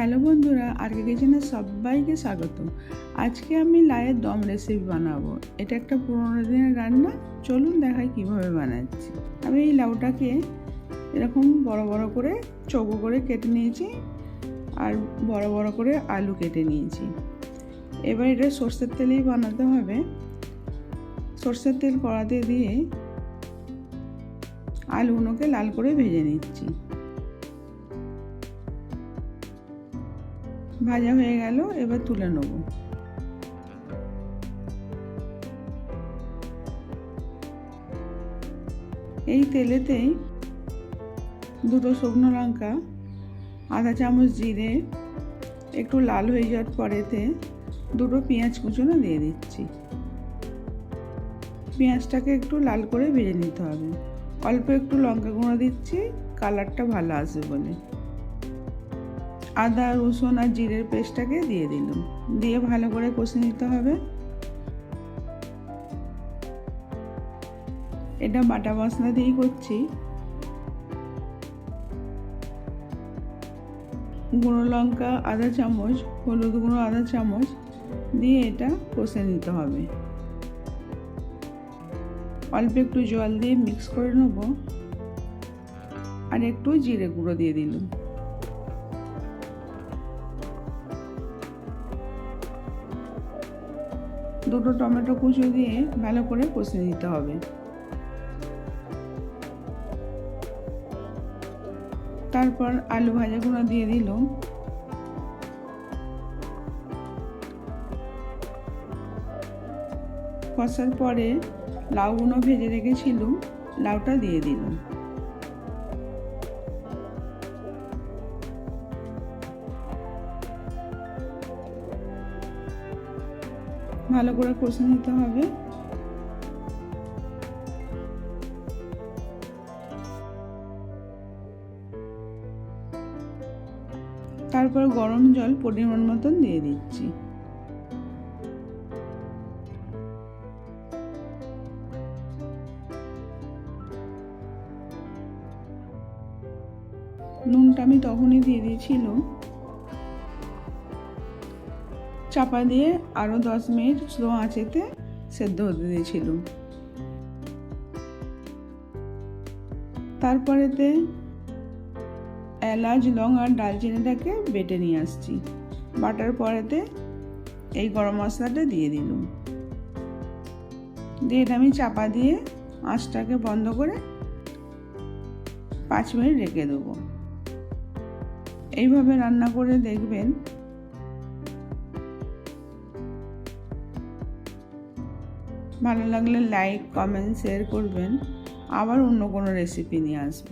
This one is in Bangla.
হ্যালো বন্ধুরা আজকে কিচেনে সবাইকে স্বাগত আজকে আমি লায়ের দম রেসিপি বানাবো। এটা একটা পুরোনো দিনের রান্না, চলুন দেখাই কীভাবে বানাচ্ছি। আমি এই লাউটাকে এরকম বড় বড় করে চৌকো করে কেটে নিয়েছি আর বড় বড় করে আলু কেটে নিয়েছি। এবার এটা সর্ষের তেলেই বানাতে হবে। সর্ষের তেল কড়াতে দিয়ে আলুগুলোকে লাল করে ভেজে নিচ্ছি। ভাজা হয়ে গেল, এবার তুলে নেব। এই তেলেতেই দুটো শুকনো লঙ্কা, আধা চামচ জিরে, একটু লাল হয়ে যাওয়ার পরেতে দুটো পেঁয়াজ কুচুনো দিয়ে দিচ্ছি। পেঁয়াজটাকে একটু লাল করে ভেজে নিতে হবে। অল্প একটু লঙ্কা গুঁড়ো দিচ্ছি, কালারটা ভালো আসবে বলে। আদা, রসুন আর জিরের পেস্টটাকে দিয়ে দিলাম। দিয়ে ভালো করে কষে নিতে হবে। এটা বাটা মশলা দিয়েই করছি। গুঁড়ো লঙ্কা আধা চামচ, হলুদ গুঁড়ো আধা চামচ দিয়ে এটা কষে নিতে হবে। অল্প একটু জল দিয়ে মিক্স করে নেব। আর একটু জিরে গুঁড়ো দিয়ে দিলাম। দুটো টমেটো কুচো দিয়ে ভালো করে কষে নিতে হবে। তারপর আলু ভাজা ভাজাগুলো দিয়ে দিল কষার পরে লাউ লাউগুলো ভেজে রেখেছিলাম, লাউটা দিয়ে দিলাম। ভালো করে কষে নিতে হবে। তারপর গরম জল পরিমাণ মতন দিয়ে দিচ্ছি। নুনটা আমি তখনই দিয়ে দিয়েছিল চাপা দিয়ে আরও দশ মিনিট স্লো আঁচেতে সেদ্ধ হতে দিয়েছিলাম তারপরেতে এলাচ, লং আর ডালচিনিটাকে বেটে নিয়ে আসছি। বাটার পরেতে এই গরম মশলাটা দিয়ে দিলাম। দিয়ে আমি চাপা দিয়ে আঁচটাকে বন্ধ করে পাঁচ মিনিট রেখে দেবো। এইভাবে রান্না করে দেখবেন ভালো লাগলে লাইক কমেন্ট শেয়ার করবেন। আবার অন্য কোনো রেসিপি নিয়ে আসব।